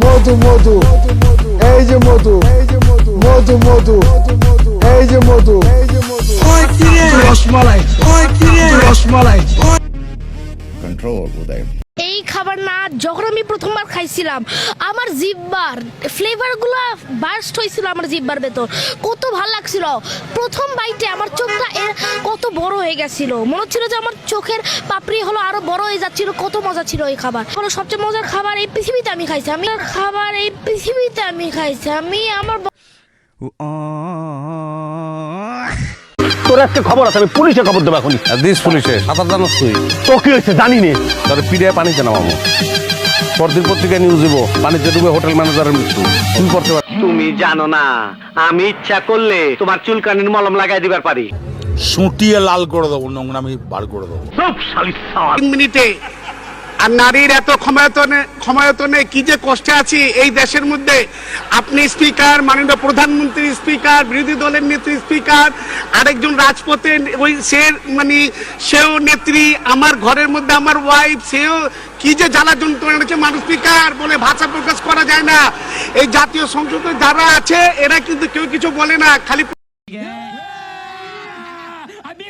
মধু মধু এই যে মধু মধু মধু এই যে মধু রসমালাই রসমালাই control উদয় এই খাবার না যখন আমি প্রথমবার খাইছিলাম আমার জিব্বার ফ্লেভারগুলো বার্স্ট হয়েছিল আমার জিব্বার ভেতর। কত ভালো লাগছিল। প্রথম বাইটে আমার কত বড় হয়ে গেছিল। মনে হচ্ছিল যে আমার চোখের পাপড়ি হলো আরও বড় হয়ে যাচ্ছিল কত মজা ছিল এই খাবার। হলো সবচেয়ে মজার খাবার এই পৃথিবীতে আমি খাইছি। আমি খাবার এই পৃথিবীতে আমি খাইছি। আমি আমার তোর একটা খবর আছে আমি পুলিশে খবর দেবো এখন দিস পুলিশে সাঁতার জানাস তুই? তো কি হয়েছে জানি নে। তাহলে পিডিয়া পানিতে নামাবো। পরদিন পত্রিকায় নিউজ দিব পানিতে ডুবে হোটেল ম্যানেজারের মৃত্যু। তুমি পড়তে তুমি জানো না আমি ইচ্ছা করলে তোমার চুলকানির মলম লাগাই দিবার পারি। সুটিয়ে লাল করে দেবো নোংরামি বার করে দেবো। তিন মিনিটে। আর নারীর এত ক্ষমতায়তনে ক্ষমতায়তনে কি যে কষ্টে আছি এই দেশের মধ্যে। আপনি স্পিকার মাননীয় প্রধানমন্ত্রী স্পিকার বিরোধী দলের নেত্রী স্পিকার আরেকজন রাজপথে ওই সে মানে সেও নেত্রী আমার ঘরের মধ্যে আমার ওয়াইফ সেও কি যে জ্বালা যন্ত্রণা হচ্ছে মানুষ স্পিকার বলে ভাষা প্রকাশ করা যায় না। এই জাতীয় সংসদে যারা আছে এরা কিন্তু কেউ কিছু বলে না খালি